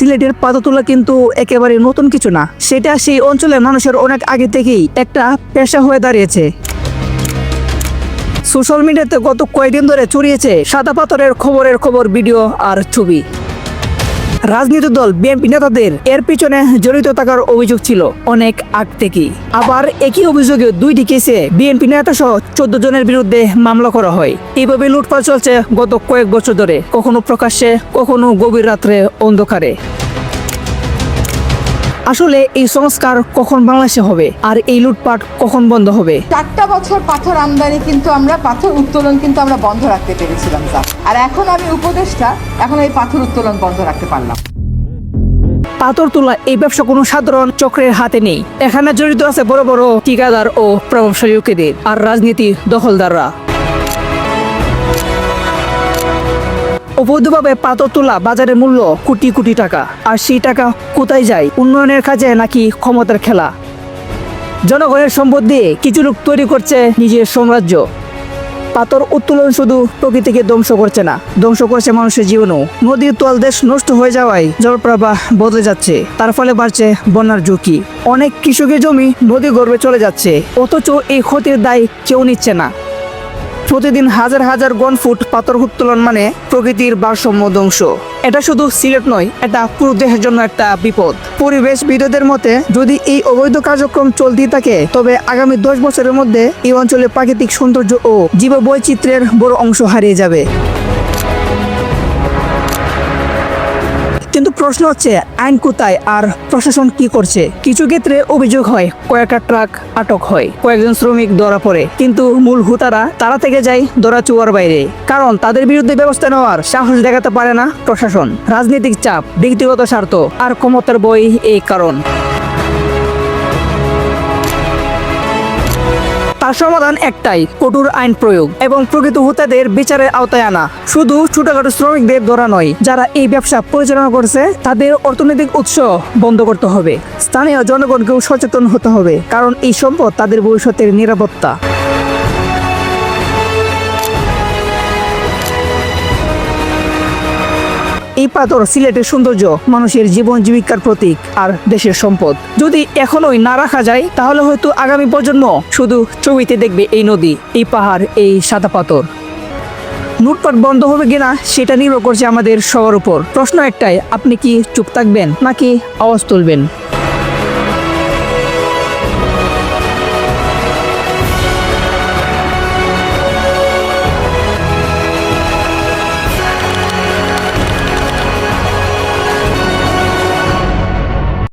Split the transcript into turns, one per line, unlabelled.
সিলেটের পাতা তোলা কিন্তু একেবারে নতুন কিছু না। সেটা সেই অঞ্চলের মানুষের অনেক আগে থেকেই একটা পেশা হয়ে দাঁড়িয়েছে। সোশ্যাল মিডিয়াতে গত কয়েকদিন ধরে ছড়িয়েছে সাদা পাথরের খবরের খবর, ভিডিও আর ছবি। রাজনৈতিক দল বিএনপি নেতাদের এর পিছনে জড়িত থাকার অভিযোগ ছিল অনেক আগ থেকেই। আবার একই অভিযোগে দুইটি কেসে বিএনপি নেতা সহ চোদ্দ জনের বিরুদ্ধে মামলা করা হয়। এইভাবে লুটপাট চলছে গত কয়েক বছর ধরে, কখনো প্রকাশ্যে, কখনো গভীর রাত্রে অন্ধকারে। আসলে এই সংস্কার কখন বাংলাদেশে হবে? আর এই লুটপাট কখন বন্ধ হবে?
চারটা বছর পাথর আমদানি কিন্তু আমরা পাথর উত্তোলন কিন্তু আমরা বন্ধ রাখতে পেরেছিলাম স্যার। আর এখন আমি উপদেষ্টা এখন এই পাথর উত্তোলন বন্ধ রাখতে পারলাম।
পাথর তোলা এই ব্যবসা কোনো সাধারণ চক্রের হাতে নেই। এখানে জড়িত আছে বড় বড় ঠিকাদার ও প্রভাবশালী লোকেদের আর রাজনীতি দখলদাররা। অবৈধভাবে পাথর তোলা বাজারের মূল্য কোটি কোটি টাকা। আর সেই টাকা কোথায় যায়? উন্নয়নের কাজে নাকি ক্ষমতার খেলা? জনগণের সম্পদ দিয়ে কিছু লোক তৈরি করছে নিজের সাম্রাজ্য। পাথর উত্তোলন শুধু প্রকৃতিকে ধ্বংস করছে না, ধ্বংস করছে মানুষের জীবনও। নদীর তল দেশ নষ্ট হয়ে যাওয়ায় জলপ্রবাহ বদলে যাচ্ছে, তার ফলে বাড়ছে বন্যার ঝুঁকি। অনেক কৃষকের জমি নদী গর্ভে চলে যাচ্ছে, অথচ এই ক্ষতির দায় কেউ নিচ্ছে না। প্রতিদিন হাজার হাজার গন ফুট পাথর উত্তোলন মানে প্রকৃতির ভারসাম্য ধ্বংস। এটা শুধু সিলেট নয়, এটা পুরো দেশের জন্য একটা বিপদ। পরিবেশ বিরোধের মতে, যদি এই অবৈধ কার্যক্রম চলতেই থাকে, তবে আগামী দশ বছরের মধ্যে এই অঞ্চলে প্রাকৃতিক সৌন্দর্য ও জীব বৈচিত্র্যের বড় অংশ হারিয়ে যাবে। কিন্তু প্রশ্ন হচ্ছে, আইন কোথায় আর প্রশাসন কি করছে? কিছু ক্ষেত্রে অভিযোগ হয়, কয়েকটা ট্রাক আটক হয়, কয়েকজন শ্রমিক ধরা পড়ে। কিন্তু মূল হুতারা তারা থেকে যায় ধরা চুয়ার বাইরে। কারণ তাদের বিরুদ্ধে ব্যবস্থা নেওয়ার সাহস দেখাতে পারে না প্রশাসন। রাজনৈতিক চাপ, ব্যক্তিগত স্বার্থ আর ক্ষমতার বই এই কারণ। তার সমাধান একটাই, কঠোর আইন প্রয়োগ এবং প্রকৃত হোতাদের বিচারের আওতায় আনা। শুধু ছোটখাটো শ্রমিকদের ধরা নয়, যারা এই ব্যবসা পরিচালনা করছে, তাদের অর্থনৈতিক উৎস বন্ধ করতে হবে। স্থানীয় জনগণকেও সচেতন হতে হবে, কারণ এই সম্পদ তাদের ভবিষ্যতের নিরাপত্তা। এই পাথর সিলেটের সৌন্দর্য, মানুষের জীবন জীবিকার প্রতীক আর দেশের সম্পদ। যদি এখনোই না রাখা যায়, তাহলে হয়তো আগামী প্রজন্ম শুধু ছবিতে দেখবে এই নদী, এই পাহাড়, এই সাদা পাথর। লুটপাট বন্ধ হবে কিনা, সেটা নির্ভর করছে আমাদের সবার উপর। প্রশ্ন একটাই, আপনি কি চুপ থাকবেন নাকি আওয়াজ তুলবেন?